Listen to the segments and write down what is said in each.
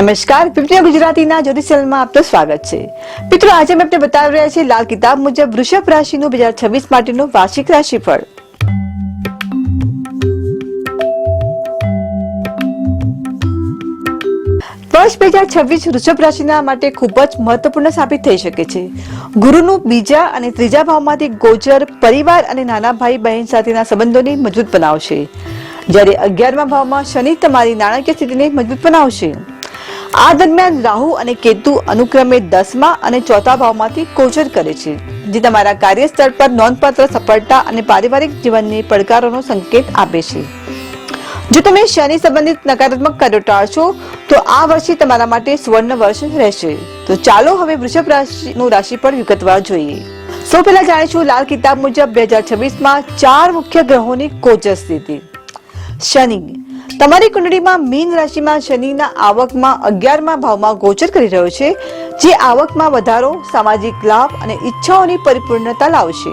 નમસ્કાર. પીપળિયા ગુજરાતીના જ્યોતિષલમાં આપનું સ્વાગત છે. મિત્રો, આજે અમે આપને બતાવી રહ્યા છીએ લાલ કિતાબ મુજબ વૃષભ રાશિનું બે હજાર છવ્વીસ માટેનું વાર્ષિક રાશિફળ. વર્ષ બે હજાર છવ્વીસ વૃષભ રાશિના માટે ખૂબ જ મહત્વપૂર્ણ સાબિત થઈ શકે છે. ગુરુનું બીજા અને ત્રીજા ભાવમાંથી ગોચર પરિવાર અને નાના ભાઈ બહેન સાથેના સંબંધોને મજબૂત બનાવશે. જ્યારે અગિયારમા ભાવમાં શનિ તમારી નાણાકીય સ્થિતિને મજબૂત બનાવશે. આ દરમિયાન રાહુ અને કેતુ અનુક્રમે દસમા અને ચોથા ભાવમાંથી કોચર કરે છે, જે તમારા કાર્યસ્થળ પર નોંધપાત્ર સફળતા અને પારિવારિક જીવનની પડકારોનો સંકેત આપે છે. જો તમે શનિ સંબંધિત નકારાત્મક કાર્યો ટાળશો, તો આ વર્ષે તમારા માટે સુવર્ણ વર્ષ રહેશે. તો ચાલો હવે વૃષભ રાશિનું રાશિ પણ વિગતવાર જોઈએ. સૌ પહેલા જાણીશું લાલ કિતાબ મુજબ બે હજાર છવ્વીસમાં ચાર મુખ્ય ગ્રહોની કોચર સ્થિતિ. શનિ તમારી કુંડળીમાં મીન રાશિમાં શનિના આવકમાં અગિયારમા ભાવમાં ગોચર કરી રહ્યો છે, જે આવકમાં વધારો, સામાજિક લાભ અને ઈચ્છાઓની પરિપૂર્ણતા લાવશે.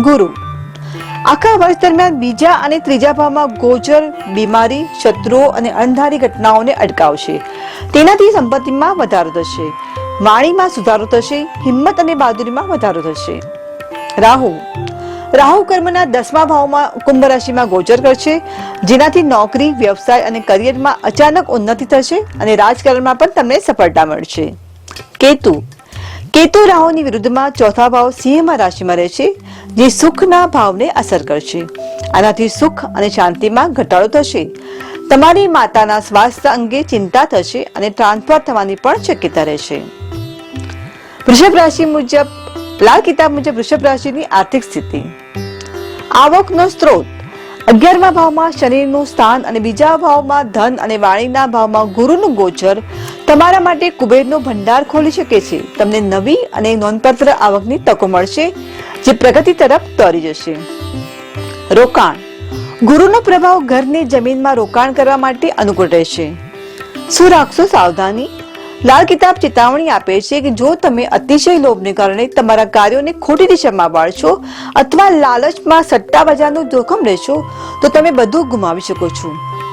ગુરુ, આખા વર્ષ દરમિયાન બીજા અને ત્રીજા ભાવમાં ગોચર, બીમારી, શત્રુઓ અને અણધારી ઘટનાઓને અટકાવશે. તેનાથી સંપત્તિમાં વધારો થશે. વાણીમાં સુધારો થશે, હિંમત અને બહાદુરીમાં વધારો થશે. રાહુ રાહુ કર્મના દસમા ભાવમાં કુંભ રાશિમાં ગોચર કરશે. જેનાથી નોકરી, વ્યવસાય અને કરિયરમાં અચાનક ઉન્નતિ થશે અને રાજકારણમાં પણ તમને સફળતા મળશે. કેતુ. કેતુ રાહુની વિરુદ્ધમાં ચોથા ભાવ સિંહમાં રાશિમાં રહેશે, જે સુખના ભાવને અસર કરશે. આનાથી સુખ અને શાંતિમાં ઘટાડો થશે. તમારી માતાના સ્વાસ્થ્ય અંગે ચિંતા થશે અને ટ્રાન્સફર થવાની પણ શક્યતા રહેશે. વૃષભ રાશિ મુજબ, લાલ કિતાબ મુજબ વૃષભ રાશિની આર્થિક સ્થિતિ. આવકનો સ્ત્રોત. અગિયારમા ભાવમાં શનિનું સ્થાન અને બીજા ભાવમાં ધન અને વાણીના ભાવમાં ગુરુનું ગોચર. તમારા માટે કુબેરનો ભંડાર ખોલી શકે છે. તમને નવી અને નોંધપાત્ર આવકની તકો મળશે, જે પ્રગતિ તરફ દોરી જશે. રોકાણ. ગુરુનો પ્રભાવ ઘરની જમીનમાં રોકાણ કરવા માટે અનુકૂળ રહેશે. શું રાખશો સાવધાની? લાલ કિતાબ ચેતવણી આપે છે કે જો તમે અતિશય લોભને કારણે તમારા કાર્યોને ખોટી દિશામાં વાળશો અથવા લાલચમાં સટ્ટા બજારનું જોખમ લેશો, તો તમે બધું ગુમાવી શકો છો.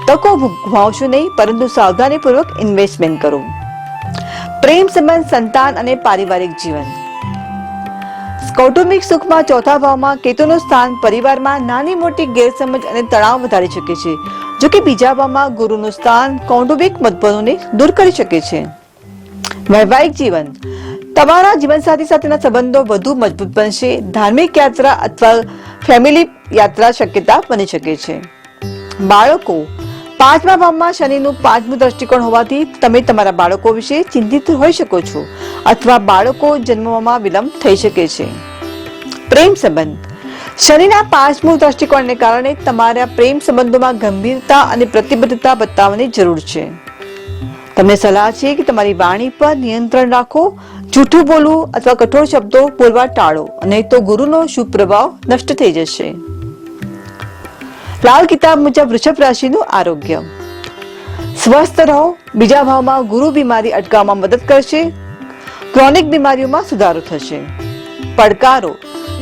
તકો ગુમાવશો નહીં, પરંતુ સાવધાનીપૂર્વક ઇન્વેસ્ટમેન્ટ કરો. પ્રેમ સંબંધ, સંતાન અને પારિવારિક જીવન. કૌટુંબિક સુખમાં ચોથા ભાવમાં કેતુનું સ્થાન પરિવારમાં નાની મોટી ગેરસમજ અને તણાવ વધારી શકે છે જો કે બીજા ભાવમાં ગુરુનું સ્થાન કૌટુંબિક મતભેદોને દૂર કરી શકે છે. વૈવાહિક જીવન. તમારા જીવનસાથી સાથેના સંબંધો વધુ મજબૂત બનશે. ધાર્મિક યાત્રા અથવા ફેમિલી યાત્રા શક્યતા બની શકે છે. બાળકો, પાંચમા ભાવમાં શનિનું પાંચમું દ્રષ્ટિકોણ હોવાથી તમે તમારા બાળકો વિશે ચિંતિત હોઈ શકો છો અથવા બાળકો જન્મવામાં વિલંબ થઈ શકે છે. પ્રેમ સંબંધ. શનિના પાંચમું દ્રષ્ટિકોણને કારણે તમારા પ્રેમ સંબંધોમાં ગંભીરતા અને પ્રતિબદ્ધતા બતાવવાની જરૂર છે. તમને સલાહ છે કે તમારી વાણી પર નિયંત્રણ રાખો, જૂઠું બોલવું અથવા કઠોર શબ્દો બોલવા ટાળો નહીં તો ગુરુનો શુભ પ્રભાવ નષ્ટ થઈ જશે. લાલ કિતાબ મુજબ વૃષભ રાશિનું આરોગ્ય. સ્વસ્થ રહો, બીજા ભાવમાં ગુરુ બીમારી અટકાવવામાં મદદ કરશે, ક્રોનિક બીમારીઓમાં સુધારો થશે. પડકારો.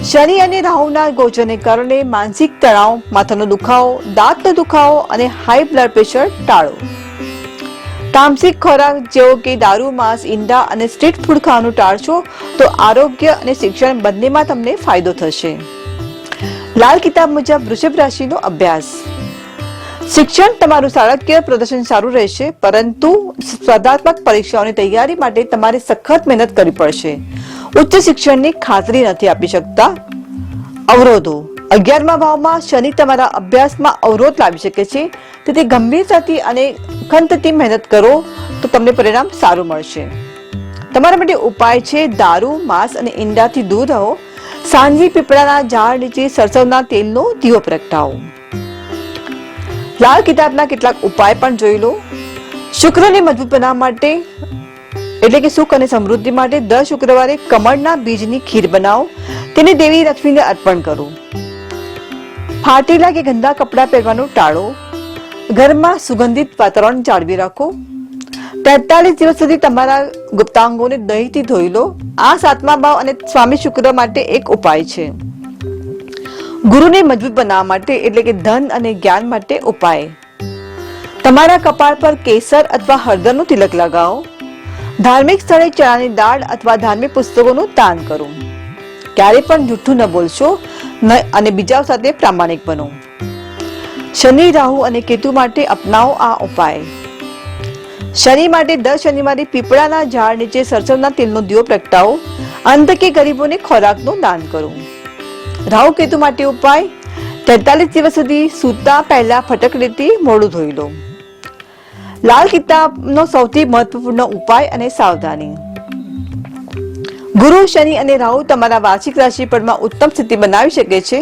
શનિ અને રાહુના ગોચરને કારણે માનસિક તણાવ, માથાનો દુખાવો, દાંતનો દુખાવો અને હાઈ બ્લડ પ્રેશર ટાળો. તામસિક ખોરાક જેવો કે દારૂ, માંસ, ઈંડા અને સ્ટ્રીટ ફૂડ ખાવાનું ટાળશો તો આરોગ્ય અને શિક્ષણ બંનેમાં તમને ફાયદો થશે. લાલ કિતાબ મુજબ વૃષભ રાશિનો અભ્યાસ. શિક્ષણ તમારું શાળાકીય પ્રદર્શન સારું રહેશે, પરંતુ સ્પર્ધાત્મક પરીક્ષાઓની તૈયારી માટે તમારે સખત મહેનત કરવી પડશે. ઉચ્ચ શિક્ષણની ખાતરી નથી આપી શકતા. અવરોધો. અગિયારમા ભાવમાં શનિ તમારા અભ્યાસમાં અવરોધ લાવી શકે છે. તેથી ગંભીરતાથી અને ખંતથી મહેનત કરો તો તમને પરિણામ સારું મળશે. તમારા માટે ઉપાય છે દારૂ, માંસ અને ઈંડાથી દૂર રહો. સાંજે પીપળાના ઝાડ નીચે સરસવના તેલનો દીવો પ્રગટાવો. લાલ કિતાબના કેટલાક ઉપાય પણ જોઈ લો. શુક્રને મજબૂત બનાવવા માટે, એટલે કે સુખ અને સમૃદ્ધિ માટે દર શુક્રવારે કમળના બીજની ખીર બનાવો. તેને દેવી લક્ષ્મીને અર્પણ કરો. ફાટેલા કે ગંદા કપડાં પહેરવાનું ટાળો. ઘરમાં સુગંધિત વાતાવરણ જાળવી રાખો. તેતાલીસ દિવસ સુધી તમારા ગુપ્તાંગોને દહીંથી ધોઈ લો. આ સાતમા ભાવ અને સ્વામી શુક્ર માટે એક ઉપાય છે. ગુરુને મજબૂત બનાવવા માટે એટલે કે ધન અને જ્ઞાન માટે ઉપાય. તમારા કપાળ પર કેસર અથવા હળદરનું તિલક લગાવો. ધાર્મિક સ્થળે ચણાની દાળ અથવા ધાર્મિક પુસ્તકોનું દાન કરો. ક્યારે પણ જૂઠું ન બોલશો અને બીજાઓ સાથે પ્રામાણિક બનો. શનિ, રાહુ અને કેતુ માટે અપનાવો આ ઉપાય. શનિ માટે દર શનિવારે પીપળાના ઝાડ નીચે સરસવના તેલનો દીવો પ્રગટાવો. અંધ કે ગરીબોને ખોરાકનું દાન કરો. રાહુ, કેતુ માટે ઉપાય, તેતાલીસ દિવસ સુધી સૂતા પહેલા ફટકડીથી મોડું ધોઈ લો. લાલ કિતાબનો સૌથી મહત્વપૂર્ણ ઉપાય અને સાવધાની. ગુરુ, શનિ અને રાહુ તમારા વાર્ષિક રાશિફળમાં ઉત્તમ સ્થિતિ બનાવી શકે છે.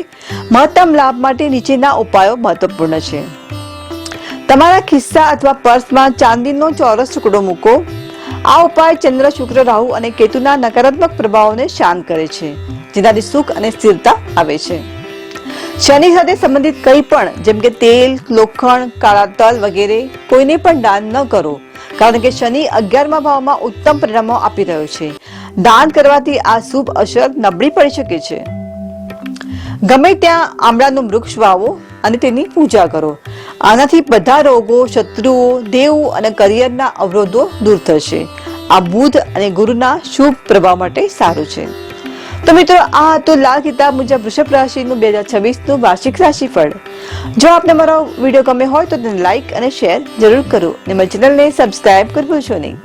મહત્તમ લાભ માટે નીચેના ઉપાયો મહત્વપૂર્ણ છે. તમારા ખિસ્સા અથવા પર્સમાં ચાંદીનો ચોરસ ટુકડો મૂકો. આ ઉપાય ચંદ્ર, શુક્ર, રાહુ અને કેતુના નકારાત્મક પ્રભાવોને શાંત કરે છે, જેનાથી સુખ અને સ્થિરતા આવે છે. શનિ સાથે સંબંધિત કંઈ પણ, જેમ કે તેલ, લોખંડ, કાળા તલ વગેરે, કોઈને પણ દાન ન કરો. કારણ કે શનિ અગિયારમા ભાવમાં ઉત્તમ પરિણામો આપી રહ્યો છે. દાન કરવાથી આ શુભ અસર નબળી પડી શકે છે. ગમે ત્યાં આમળાનું વૃક્ષ વાવો અને તેની પૂજા કરો. આનાથી બધા રોગો, શત્રુઓ, દેવ અને કરિયરના અવરોધો દૂર થશે. આ બુધ અને ગુરુના શુભ પ્રભાવ માટે સારું છે. તો મિત્રો, આ તો લાલ કિતાબ મુજબ વૃષભ રાશિનું બે હજાર છવ્વીસનું વાર્ષિક રાશિફળ. જો આપને મારો વીડિયો ગમે હોય તો તેને લાઈક અને શેર જરૂર કરો. અને મારી ચેનલને સબસ્ક્રાઇબ કરવું છો નહીં.